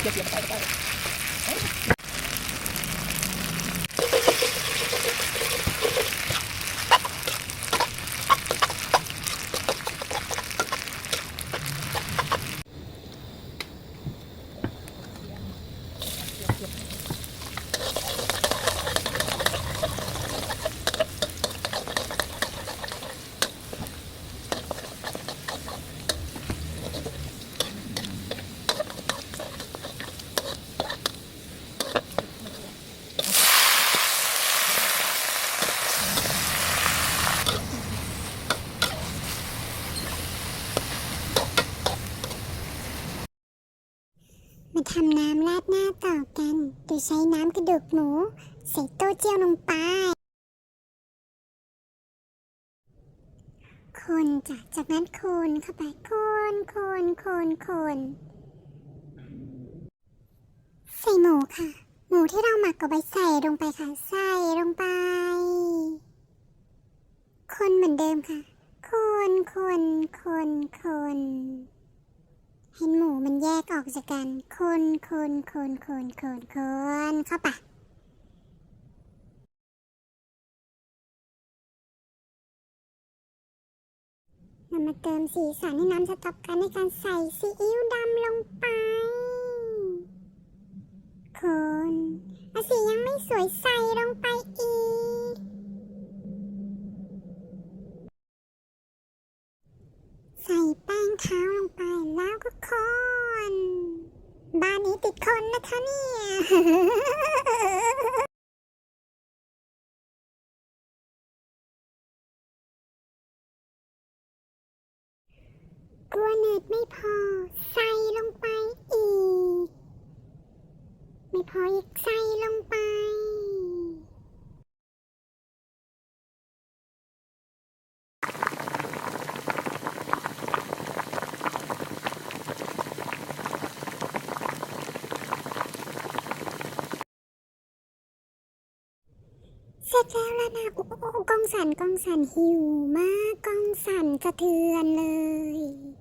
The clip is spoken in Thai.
อนี่เกี่ย มาทำน้ำราดหน้าต่อกัน โดยใช้น้ำกระดูกหมู ใส่โต้เจียวลงไป คนจ้ะจากนั้นคนเข้าไปคนคนคนคนใส่หมูค่ะ หมูที่เราหมักกับใบใส่ลงไปค่ะ ใส่ลงไป คนเหมือนเดิมค่ะ คนคนคนคน ให้หมูมันแยกออกจากกัน คนคนคนคนคนคนเข้าไปนำมาเติมสีสันให้น้ำสต๊อกกันในการใส่ซีอิ๊วดำลงไป คนอาสียังไม่สวยใส่ลงไปอีก ใส่แป้งเท้าลงไปแล้วก็คน บ้านนี้ ติดคนนะคะเนี่ยกลัวเน็ตไม่พอ ใส่ลงไปอีก ไม่พออีกใส่ลงไป เสร็จแล้วล่ะนะโอ้โอ้กองสันกองสันหิวมากกองสันสะเทือนเลย